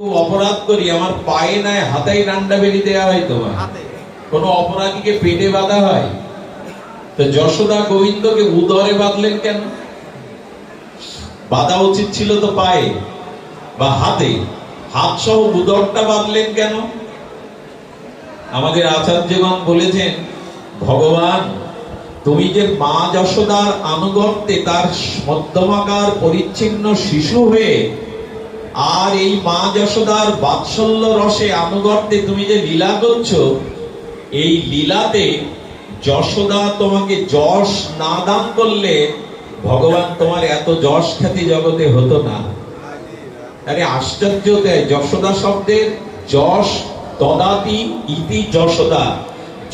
অপরাধ করি আমার পায়ে নাই হাতাই ডান্ডা বেরি দেওয়া হয় তোমার। কোন অপরাধীকে পেটে বাঁধা হয়? তো যশোদা গোবিন্দকে উদরে বাঁধলেন কেন? বাঁধা উচিত ছিল তো পায়ে বা হাতে। হাত সহ উদরটা বাঁধলেন কেন? আমাদের আচার্যগণ বলেছেন ভগবান তুমি যে মা যশোদার আনুগত্যে তার মধ্যমাকার পরিচ্ছিন্ন শিশু হয়ে আর এই মা যশোদার বাৎসল্য রসে আনুগত্যে তুমি যে লীলা করছ, এই লীলাতে যশোদা তোমাকে যশ না দান করলে ভগবান তোমার এত যশ খ্যাতি জগতে হতো না। আরে আশ্চর্য দেয় যশোদা শব্দের যশ তদাতি ইতি যশোদা।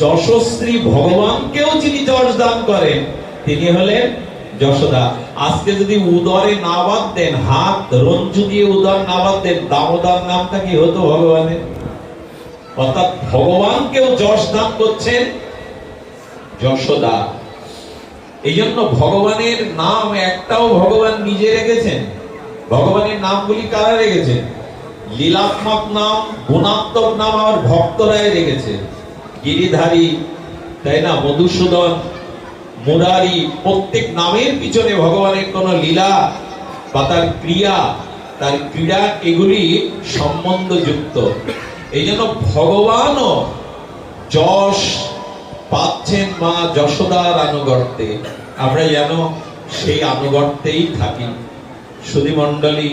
যশশ্রী ভগবানকেও যিনি যশ দান করেন, তিনি হলেন যশোদা, আজকে যদি উদরে না বাদ দেন, হাত রঞ্জু দিয়ে উদর না বাদ দেন, দামোদর নামটা কি হতো ভগবানের? অর্থাৎ ভগবানকেও যশ দান করছেন যশোদা। এই জন্য ভগবানের নাম একটাও ভগবান নিজে রেখেছেন। ভগবানের নামগুলি কারা রেখেছেন? লীলাত্মক নাম, গুণাত্মক নাম আমার ভক্তরাই রেখেছে। গিরিধারী, তাই না, মধুসূদন মুরারি প্রত্যেক নামের পিছনে ভগবানের কোন লীলা বা তার ক্রিয়া, তার ক্রীড়া এগুলি সম্বন্ধযুক্ত। এই জন্য ভগবানও যশ পাচ্ছেন মা যশোদার আনুগত্যে আমরা যেন সেই আনুগত্যেই থাকি। সুধী মণ্ডলী